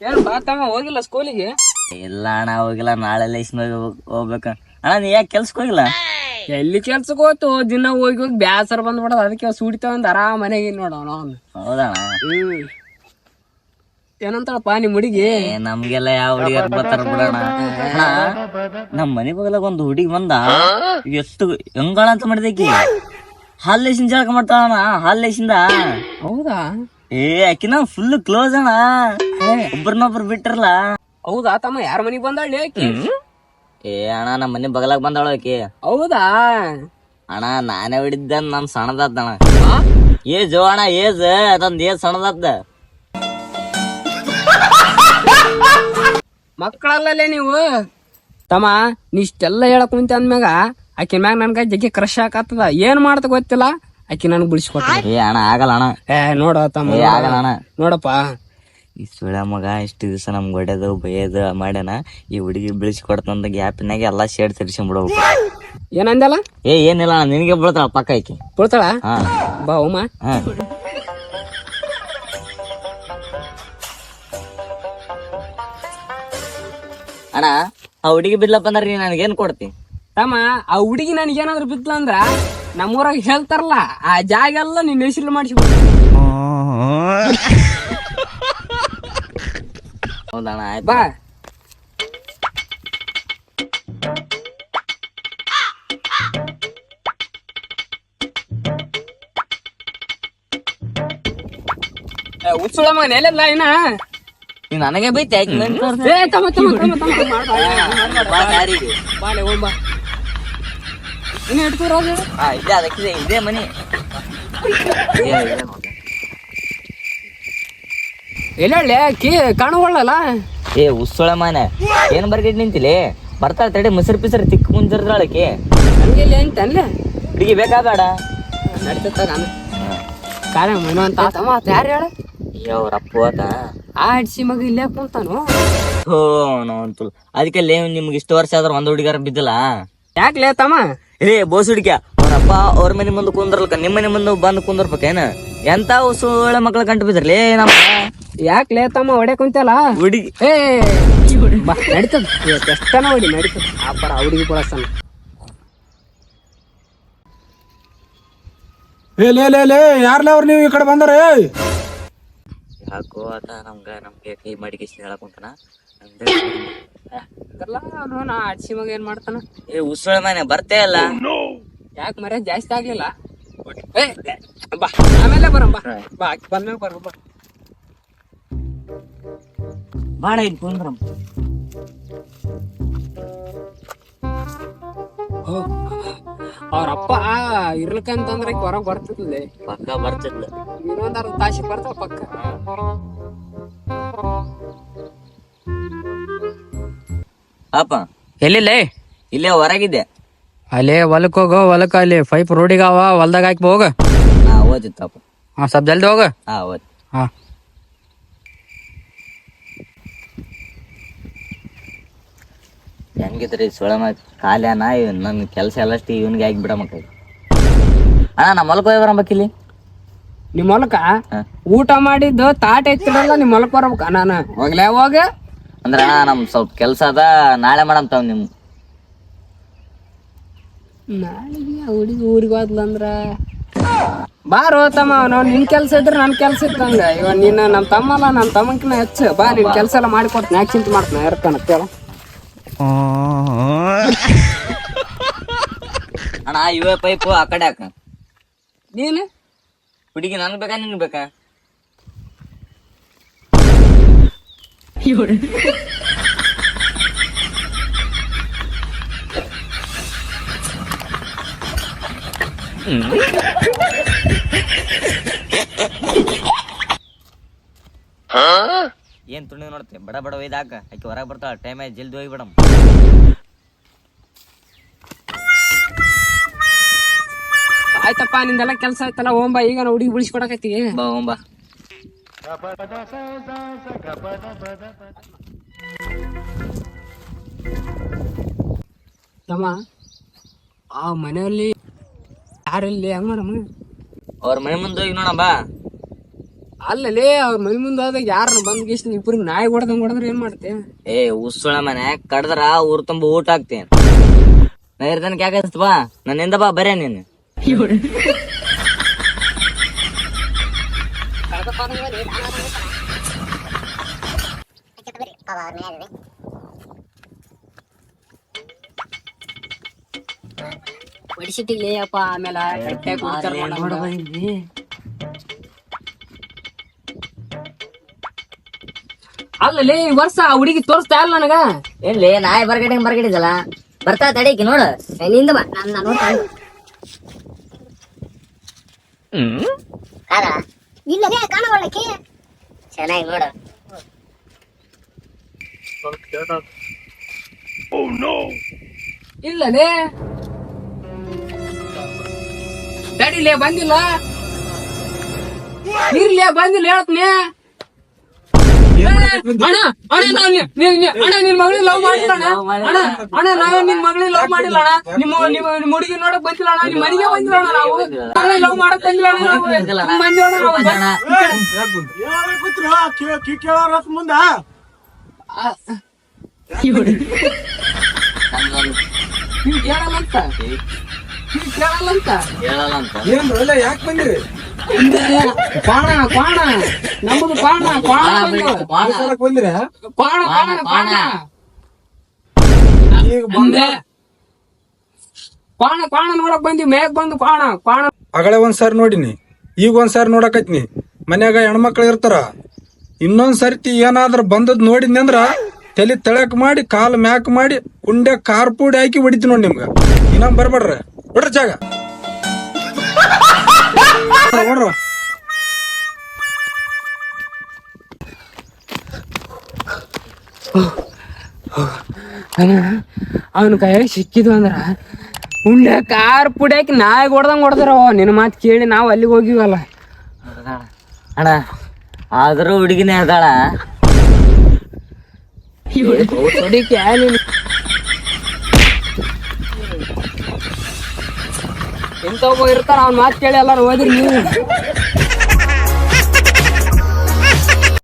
ಏನು ಬಾತಮ್ಮ ಹೋಗಿಲ್ಲ ಸ್ಕೂಲಿಗೆ? ಇಲ್ಲ ಅಣ್ಣ ಹೋಗಿಲ್ಲ. ನಾಳೆ ಲೈಸ್ನ್ ಹೋಗ್ಬೇಕ. ಅಣ್ಣ ನೀ ಯಾಕೆ ಕೆಲ್ಸಕ್ಕೆ ಹೋಗಿಲ್ಲ? ಎಲ್ಲಿ ಕೆಲ್ಸಕ್ಕೆ ಹೋತು? ದಿನ ಹೋಗಿ ಹೋಗಿ ಬ್ಯಾಸರ ಬಂದ್ಬಿಡೋದು. ಅದಕ್ಕೆ ಸುಡಿತಾವ ಒಂದ್ ಆರಾಮ ಮನೆಗೆ ನೋಡೋಣ ಅವ್ನು ಹೌದಣ್ಣ ಹ್ಮ್. ಏನಂತಾಳಪ್ಪ ನಿಮ್ ಹುಡುಗಿ? ನಮ್ಗೆಲ್ಲ ಯಾವ ಹುಡುಗಿಯರ್ ಬರ್ತಾರ ಬಿಡೋಣ. ಅಣ್ಣ ನಮ್ ಮನೆ ಬಗಲಾಗ ಒಂದು ಹುಡುಗಿ ಬಂದ. ಎಷ್ಟು ಹೆಂಗಳ ಅಂತ ಮಾಡಿದಕ್ಕೆ ಹಾಲ್ ಲೇಸಿಂದ ಜಳಕ ಮಾಡ್ತಾಳಣ್ಣ ಹಾಲ್ ಲೇಸಿಂದ. ಹೌದಾ? ಏ ಆಕಿನ ಫುಲ್ ಕ್ಲೋಸ್ ಅಣ್ಣ. ಒಬ್ರನ್ನೊಬ್ರು ಬಿಟ್ಟಿರಲ್ಲ ಹೌದಾ ತಮ್ಮ? ಯಾರ ಮನೆಗೆ ಬಂದಾಳ ಆಕಿ? ಏ ಅಣ್ಣ ನಮ್ಮ ಮನೆ ಬಗಲಾಗ ಬಂದಾಳ ಆಕಿ. ಹೌದಾ? ಅಣ್ಣ ನಾನೇ ಹಿಡಿದ್ದ ನನ್ ಸಣ್ಣದಣ್ಣ ಏಜು ಅಣ್ಣ ಏಜ್. ಅದೊಂದ್ ಏಜ್ ಸಣ್ಣದದ್ದ ಮಕ್ಕಳಲ್ಲೇ ನೀವು? ತಮ್ಮ ನೀ ಇಷ್ಟೆಲ್ಲ ಹೇಳಕ್ ಕುಂತ ಅಂದ್ಮ್ಯಾಗ ಆಕಿ ಮ್ಯಾಗ ನನ್ಗ ಜಗ್ಗಿ ಕ್ರಶ್ ಹಾಕತ್ತದ ಏನ್ ಮಾಡ್ತ ಗೊತ್ತಿಲ್ಲ? ಆಕಿ ನನಗ್ ಬಿಡಿಸ್ಕೊಟ್ಟ ಏ ಅಣ್ಣ ಆಗಲ್ಲ ಅಣ್ಣ. ಏ ನೋಡ ತಮ್ಮ ಏ ಆಗಲ್ಲ ಅಣ್ಣ. ನೋಡಪ್ಪ. ಈ ಸುಳ ಮಗ ಇಷ್ಟು ದಿವಸ ನಮ್ ಹೊಡೆದು ಬೈಯೋದು ಮಾಡ್ಯಾನ. ಈ ಹುಡುಗಿ ಬಿಳಿಸ್ಕೊಡ್ತಂದ ಗ್ಯಾಪಿನಾಗ ಎಲ್ಲಾ ಶೇಡ್ ತಿರ್ಸ್ಕೊಂಡ್ಬಿಡ್ಬೇಕು ಏನಂದಲ್ಲ ಏ ಏನಿಲ್ಲ ಅಣ್ಣ ನಿನಗೆ ಬೀಳ್ತಾಳ ಪಕ್ಕ ಐಕಿ ಬೀಳ್ತಾಳ? ಹಾ. ಬಾ ಉಮ್ಮ ಹಾ. ಅಣ್ಣ ಆ ಹುಡುಗಿ ಬಿಡ್ಲಪ್ಪ ಅಂದ್ರೆ ನೀ ನನಗೇನು ಕೊಡ್ತಿ? ತಮ್ಮ ಆ ಹುಡುಗಿ ನನಗೇನಾದ್ರು ಬಿತ್ತಲ ಅಂದ್ರ ನಮ್ಮೂರಾಗ ಹೇಳ್ತಾರಲ್ಲ ಆ ಜಾಗ ಎಲ್ಲ ನಿನ್ನ ಹೆಸರು ಮಾಡಿಸ್ಬಿಡು ಹೌದಣ್ಣ ಆಯ್ತು ಬಾ ಉಚ್ಚಳ ಮಗನ ಎಲ್ಲೆಲ್ಲ ಇನ್ನ ನೀ ನನಗೆ ಬೈತೆ ಯಾಕೆ ಹಾ ಇದೆ ಅದಕ್ಕಿದೆ ಇದೇ ಮನಿ. ಇದೆ, ಇದೆ ನೋಡಿ. ಎಲ್ಲೇ ಕಿ ಕಾಣುವಳ್ಳಲ್ಲ? ಏ ಉಸ್ಸೊಳ ಮನೆ. ಏನ್ ಬರ್ಗಿಟ್ ನಿಂತಿಲಿ ಬರ್ತಾಳ ತಡೆ ಮುಸರ್ ಪಿಸರ್ ತಿಕ್ಕ ಮುಂದಿರ್ತಾಳಕ್ಕೆ ಹಂಗೆ ಇಲ್ಲಿ ಅಂತ ಅಲ್ಲೇ ಹುಡುಗಿ ಬೇಕಾ ಬೇಡ ನಡೀತತ್ತ ನಾನು ಕಾರಣ ಮನು ಅಂತ ತಮ್ಮ ಯಾರು ಹೇಳ? ಅವ್ರಪ್ಪ ಆತ. ಆ ಮಗ ಇಲ್ಲೇ ಕುಂತಾನು? ಹೋ ಅಂತೂ ಅದಕ್ಕೆ ಲೇ ನಿಮ್ಗೆ ಇಷ್ಟು ವರ್ಷ ಆದ್ರೆ ಒಂದು ಹುಡುಗರ ಬಿದ್ದಿಲ್ಲ? ಯಾಕ್ಲೇ ತಮ್ಮ? ಏ ಬೋಸ್ ಹುಡುಕ್ಯ. ಅವ್ರಪ್ಪ ಅವ್ರ ಮನೆ ಮುಂದೆ ಕುಂದ್ರಲ್ಕ ನಿಮ್ಮ ಮನೆ ಮುಂದೆ ಬಂದು ಕುಂದರ್ಬೇಕೇನ ಎಂತ ಸುಳ್ಳ ಮಕ್ಳ ಕಂಡು ಬಿದ್ರಲೇ ನಮ್ಮ ಯಾಕ್ಲೇ ತಮ್ಮ ಹೊಡೆ ಕುಂತಲ್ಲ ಹುಡುಗಿ ಏ ಬಾ ನಡೀತದ. ಎಷ್ಟನ ಹೊಡಿ ನಡೀತದ. ಆ ಪರ ಹುಡುಗಿ ಕೂಡ ಏ ಲೇ ಲೇ ಲೇ ಯಾರ್ಲೇ ಅವ್ರು ನೀವು ಈ ಕಡೆ ಬಂದಾರೆ ಯಾಕೋ ಆತ ನಮ್ಗ ನಮ್ಗೆ ಕೈ ಮಾಡಿ ಹೇಳಕ್ ಕುಂತಾನ. ಅಲ್ಲ ಅವ್ನು ನಾ ಅಡ್ಸಿ ಮಗ ಏನ್ ಮಾಡ್ತಾನ? ಏ ಉಸುಳ ಮನೆ ಬರ್ತೇ ಅಲ್ಲ? ಯಾಕೆ ಮರ ಜಾಸ್ತಿ ಆಗ್ಲಿಲ್ಲ? ಏ ಬಾ ಆಮೇಲೆ ಬರಂ ಬಾ. ಬಾ ಬಂದ್ಮೇಲೆ ಬರ ಬಾ. ಬಾಳ ಇದು ಕುಂದ್ರಮ್. ಅವ್ರಪ್ಪ ಇರ್ಲಕಂತಂದ್ರೆ ಹೊರಗ್ ಬರ್ತಿದ್ಲೆ. ಪಕ್ಕ ಬರ್ತಿದ್ಲ. ಇನ್ನೊಂದ್ ಅರ್ಧ ತಾಸಿಗೆ ಬರ್ತಾವ ಪಕ್ಕ. ಅಪ್ಪ. ಎಲ್ಲಿಲ್ಲೇ? ಇಲ್ಲೇ ಹೊರಗಿದ್ದೆ. ಅಲ್ಲೇ ಹೊಲಕ್ ಹೋಗು ಹೊಲಕ್ ಅಲ್ಲಿ ಪೈಪ್ ರೋಡಿಗಾವ ಅವ ಹೊಲ್ದಾಗ ಹಾಕಿ ಹೋಗ. ಹಾ ಓದಿತ್ತಪ್ಪ ಹಾ ಸ್ವಲ್ಪ ಜಲ್ದಿ ಹೋಗ. ಹಾ ಓದ್ ಹಾ. ಹೆಂಗಿದ್ರಿ ಸುಳ ಕಾಲ್ಯಾನ ನನ್ನ ಕೆಲಸ ಎಲ್ಲಷ್ಟು ಇವನ್ಗೆ ಹಾಕಿ ಬಿಡ ಮಕ್ಕಳು. ಅಣ್ಣ ನಮ್ಮ ಹೊಲಕ್ಕೆ ಹೋಗಿ ಬರಬೇಕಿಲ್ಲಿ ನಿಮ್ ಹೊಲಕ ಊಟ ಮಾಡಿದ್ದು ತಾಟ್ ಎತ್ತಿಡಲ್ಲ ನಿಮ್ ಹೊಲಕ್ ಬರ್ಬೇಕ? ನಾನು ಹೋಗ್ಲೇ ಹೋಗ. ಅಂದ್ರ ನಮ್ ಸ್ವಲ್ಪ ಕೆಲಸ ಅದ ನಾಳೆ ನಿಮ್. ನಾಳೆಗೆ ಆ ಹುಡುಗಿ ಊರಿಗೆ ಹೋದ್ಲಂದ್ರ ಬಾರೋ ತಮ್ಮ ನಾವು ನಿನ್ ಕೆಲ್ಸ ಇದ್ರೆ ನನ್ ಕೆಲ್ಸ ಇತ್ತಂಗ. ಇವ ನಿನ್ನ ನಮ್ ತಮ್ಮಲ್ಲ ನಮ್ ತಮ್ಮಕಿನ ಹೆಚ್ಚು. ಬಾ ನಿನ್ ಕೆಲ್ಸ ಎಲ್ಲ ಮಾಡಿಕೊಡ್ತೀನಿ ಯಾಕೆ ಚಿಂತೆ ಮಾಡ್ತಾನೆ ಇರ್ತಾನ ಕೇಳ ಅಣ್ಣ ಇವೇ ಪೈಪು ಆ ಕಡೆ ಹಾಕ. ನೀನು? ಹುಡುಗಿ ನನ್ಗೆ ಬೇಕಾ ನಿನ್ಗೆ ಬೇಕಾ? ಏನ್ ತುಣಿ ನೋಡ್ತೆ? ಬಡ ಬಡ ಒಯ್ದಾಕ. ಆಕೆ ಹೊರಗೆ ಬರ್ತಾಳ ಟೈಮ್ ಆಯ್ತು ಜಲ್ದಿ ಹೋಗಿ ಬಿಡಮ್. ಆಯ್ತಪ್ಪ ನಿಂದೆಲ್ಲ ಕೆಲ್ಸ ಆಯ್ತಲ್ಲ ಓಂಬಾ ಈಗ ನಾವು ಹುಡುಗಿ ಬಿಡಿಸ್ಕೊಡಕತ್ತಿ ಬಾ ತಮ್ಮ ಆ ಮನೆಯಲ್ಲಿ ಯಾರಲ್ಲಿ? ಹೆಂಗ್ ಮಾಡಮ್ಮ ಅವ್ರ ಮನೆ ಮುಂದೆ ಹೋಗಿ ನೋಡಮ್ಮ. ಬಾ ಅಲ್ಲಲೇ ಅವ್ರ ಮನೆ ಮುಂದೆ ಹೋದಾಗ ಯಾರನ್ನ ಬಂದ್ ಗೀಸ್ ಇಬ್ಬರಿಗೆ ನಾಯಿ ಹೊಡೆದಂಗ್ ಹೊಡೆದ್ರೆ ಏನ್ ಮಾಡ್ತೆ? ಏ ಉಸುಳ ಮನೆ ಕಡ್ದ್ರ ಊರ್ ತುಂಬ ಊಟ ಹಾಕ್ತೇನೆ. ನಾ ಇರ್ತಾನೆ ಬಾ ನನ್ನಿಂದ ಬಾ ಬರೇ ನೀನು. ಹೊಡಿಸಿಟ್ಟಿಗ್ಲಿ ಅಪ್ಪ ಆಮೇಲೆ ಈ ವರ್ಷ ಆ ಹುಡುಗಿ ತೋರಿಸ್ತಾ ಇಲ್ಲ ನನಗ. ಎಲ್ಲಿ ನಾಯಿ ಬರ್ಗಡೆ ಬರ್ಗಡಿದಲ್ಲ. ಬರ್ತಾ ತಡೀಕಿ ನೋಡು. ನಿಂದ ಬಾ. ನಾನು ನೋಡ್ತಾನೆ. ಇಲ್ಲವೇ ಕಾಣವಳಕ್ಕೆ ಚೆನ್ನಾಗಿ ನೋಡು. ಇಲ್ಲನೇ ತಡಿಲೇ ಬಂದಿಲ್ಲ ಇರ್ಲೇ ಬಂದಿಲ್ಲ ಹೇಳ್ತೀನಿ. ಅಣ್ಣ ಅಣ್ಣ ಅಣ್ಣ ನಿನ್ ಮಗಳಿಗೆ ಲವ್ ಮಾಡಿಲ್ಲ ಅಣ್ಣ ಅಣ್ಣ ನಾವೇ ನಿನ್ ಮಗಳಿಗೆ ಲವ್ ಮಾಡಿಲ್ಲ ಅಣ್ಣ ನಿಮ್ಮ ನಿಮ್ಮ ನಿಮ್ಮ ಹುಡುಗಿ ನೋಡಕ್ ಬಂದಿಲ್ಲ ಅಣ್ಣ ನಿಮ್ಮ ಮನೆಗೆ ಬಂದಿಲ್ಲ? ಅಣ್ಣ ನಾವು ಲವ್ ಮಾಡಕ್ ಬಂದಿಲ್ಲ? ಅಣ್ಣ ನಾವು. ಬಂದಿಲ್ಲ? ಅಣ್ಣ ನಾವು ಮುಂದ? ಕೇಳಲ್ಲ ಅಂತ. ಕೇಳಲ್ಲ ಅಂತ. ಯಾಕೆ ಬಂದಿರಿ? ನಮ್ಮದು ಬಂದು. ಬಂದಿರ? ಈಗ ಬಂದೆ ನೋಡಕ್ ಮೇಗ್ ಅಗಳೆ ಒಂದ್ಸಾರಿ ನೋಡಿನಿ ಈಗ ಒಂದ್ಸಾರಿ ನೋಡಕತ್ನಿ. ಮನ್ಯಾಗ ಹೆಣ್ಮಕ್ಳು ಇರ್ತಾರ. ಇನ್ನೊಂದ್ ಸರ್ತಿ ಏನಾದ್ರ ಬಂದದ್ ನೋಡಿದ್ನಿ ಅಂದ್ರ ತಲೆ ತಳಕ್ ಮಾಡಿ ಕಾಲ್ ಮ್ಯಾಕ್ ಮಾಡಿ ಉಂಡೆ ಕಾರ್ ಪೂಡಿ ಹಾಕಿ ಹೊಡಿತೀನಿ ನೋಡಿ ನಿಮ್ಗ. ಇನ್ನೊಂದ್ ಬರ್ಬೇಡ್ರಿ. ಬಿಡ್ರಿ ಜಾಗ. ನೋಡ್ರ ಅವನ ಕೈಯಾಗ ಸಿಕ್ಕಿದ್ವು ಅಂದ್ರ ಉಂಡೆ ಕಾರ್ ಪುಡ್ಯಾಕಿ ನಾಯಿ ಹೊಡ್ದಂಗ್ ಹೊಡ್ದಾರ ನಿನ್ನ ಮಾತು ಕೇಳಿ ನಾವು ಅಲ್ಲಿಗೆ ಹೋಗಿವಲ್ಲ. ಅಣ್ಣ ಆದ್ರೂ ಹುಡುಗಿನೇ ಅದಾಳ. ಹೊಡಿಕೆ ನೀನು ಇಂಥವ್ ಇರ್ತಾರ ಅವ್ನ ಮಾತು ಕೇಳಿ ಎಲ್ಲಾರು ಹೋದ್ರಿ ನೀವು.